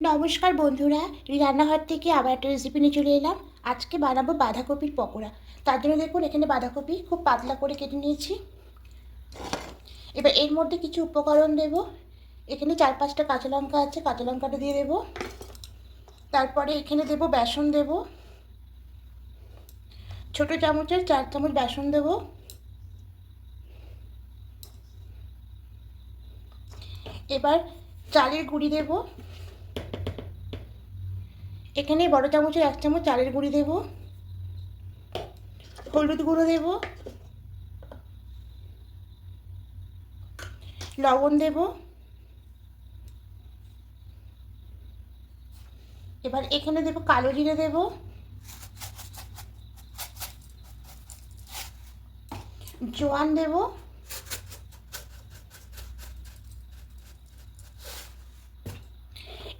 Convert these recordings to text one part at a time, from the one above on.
নমস্কার বন্ধুরা রান্নাঘর থেকে আবার একটা রেসিপি নিয়ে চলে এলাম। আজকে বানাবো বাঁধাকপির পকোড়া। তার জন্য দেখুন, এখানে বাঁধাকপি খুব পাতলা করে কেটে নিয়েছি। এবার এর মধ্যে কিছু উপকরণ দেব। এখানে চার পাঁচটা কাঁচা লঙ্কা আছে, কাঁচা লঙ্কাটা দিয়ে দেব। তারপরে এখানে দেব বেসন দেব। ছোট চামচের চার চামচ বেসন দেব। এবার চালের গুঁড়ি দেবো। এখানে বড় চামচের এক চামচ চালের গুঁড়ি দেব। হলুদ গুঁড়ো দেব। লবণ দেব। এবার এখানে দেব কালো জিরে দেব। জোয়ান দেব।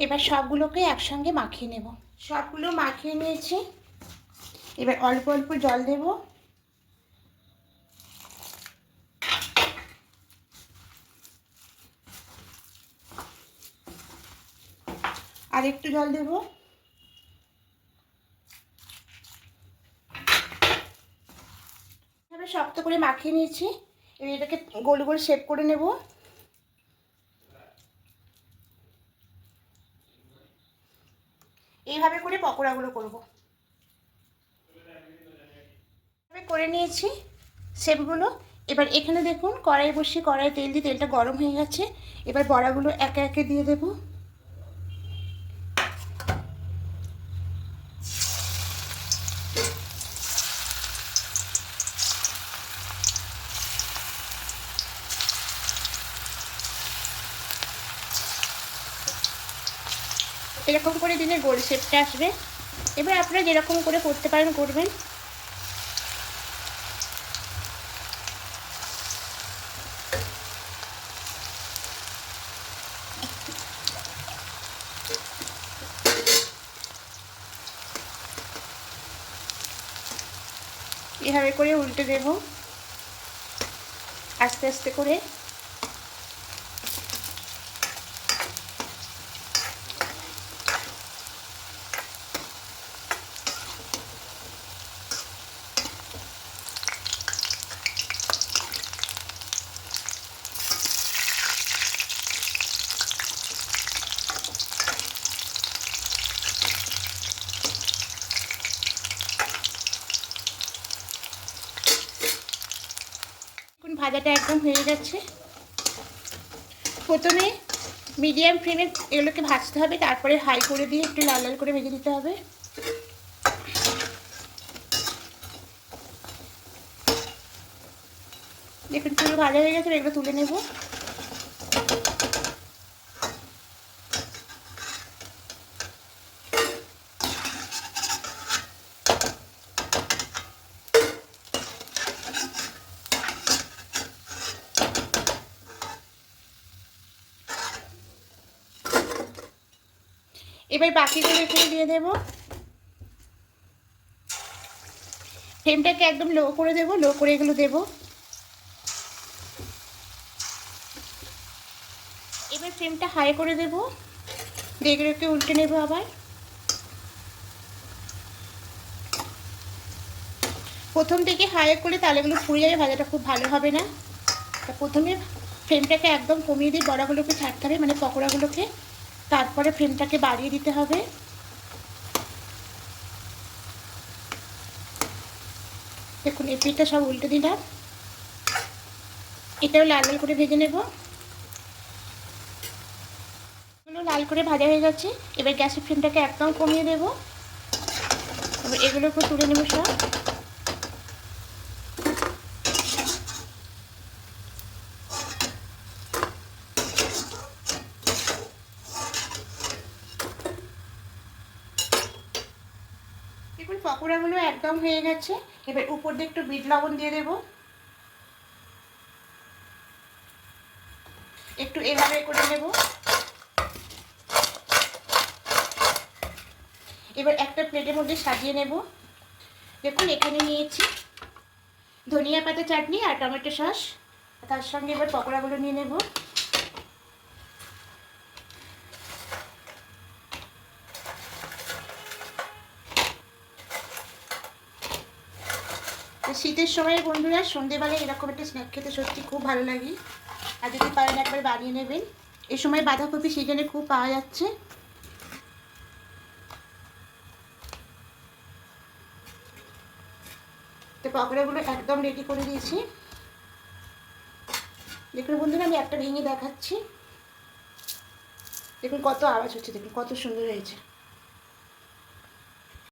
এবার সবগুলোকে একসঙ্গে মাখিয়ে নেব। সবগুলো মাখিয়ে নিয়েছি। এবার অল্প অল্প জল দেব। আর একটু জল দেব। শক্ত করে মাখিয়ে নিয়েছি। এবার এটাকে গোল গোল শেপ করে নেব। এইভাবে করে পকোড়াগুলো করব। করে নিয়েছি সেপগুলো এবার এখানে দেখুন কড়াই বসিয়ে কড়াই তেল দিয়ে তেলটা গরম হয়ে গেছে। এবার বড়াগুলো একে একে দিয়ে দেবো। এরকম করে দিলে গোল শেপটা আসবে। এবার আপনারা যেরকম করে করতে পারেন, করবেন। এভাবে করে উল্টে দেব। আস্তে আস্তে করে এখন ভাজাটা একদম হয়ে যাচ্ছে। প্রথমে মিডিয়াম ফ্লেমে এগুলোকে ভাজতে হবে, তারপরে হাই করে দিয়ে একটু লাল লাল করে ভেজে দিতে হবে। দেখুন পুরো ভাজা হয়ে গেছে এগুলো তুলে নেব। এবার বাকিগুলো এখানে দিয়ে দেব। ফ্লেমটাকে একদম লো করে দেব, লো করে এগুলো দেব। এবার ফ্লেমটা হাই করে দেব। এগুলোকে উল্টে নেব আবার। প্রথম থেকে হাই করলে তালেগুলো ফুড়ে যাবে, ভাজাটা খুব ভালো হবে না। প্রথমে ফ্লেমটাকে একদম কমিয়ে দিয়ে বড়াগুলোকে ছাড়তে হবে মানে পকোড়াগুলোকে। তারপরে ফ্লেমটাকে বাড়িয়ে দিতে হবে। দেখুন, এই পিঠটা সব উল্টে দিলাম। এটাও লাল লাল করে ভেজে নেব। লাল করে ভাজা হয়ে গেছে। এবার গ্যাসের ফ্লেমটাকে একদম কমিয়ে দেবো। এবার এগুলোকে তুলে নেব সব। দেখুন, পকোড়াগুলো একদম হয়ে গেছে। এবার উপর দিয়ে একটু বিট লবণ দিয়ে দেব। একটু এভাবে করে নেব। এবার একটা প্লেটের মধ্যে সাজিয়ে নেব। দেখুন, এখানে নিয়েছি ধনিয়া পাতা চাটনি আর টমেটো সস। তার সঙ্গে এবার পকোড়াগুলো নিয়ে নেব। আর শীতের সময় বন্ধুরা সন্ধেবেলায় এরকম একটা স্ন্যাক খেতে সত্যি খুব ভালো লাগে। আর যদি পারেন একবার বানিয়ে নেবেন। এই সময় বাঁধাকপি সিজনে খুব পাওয়া যাচ্ছে। তো পকোড়াগুলো একদম রেডি করে দিয়েছি। দেখুন বন্ধুরা, আমি একটা ভেঙে দেখাচ্ছি। দেখুন কত আওয়াজ হচ্ছে, দেখুন কত সুন্দর হয়েছে।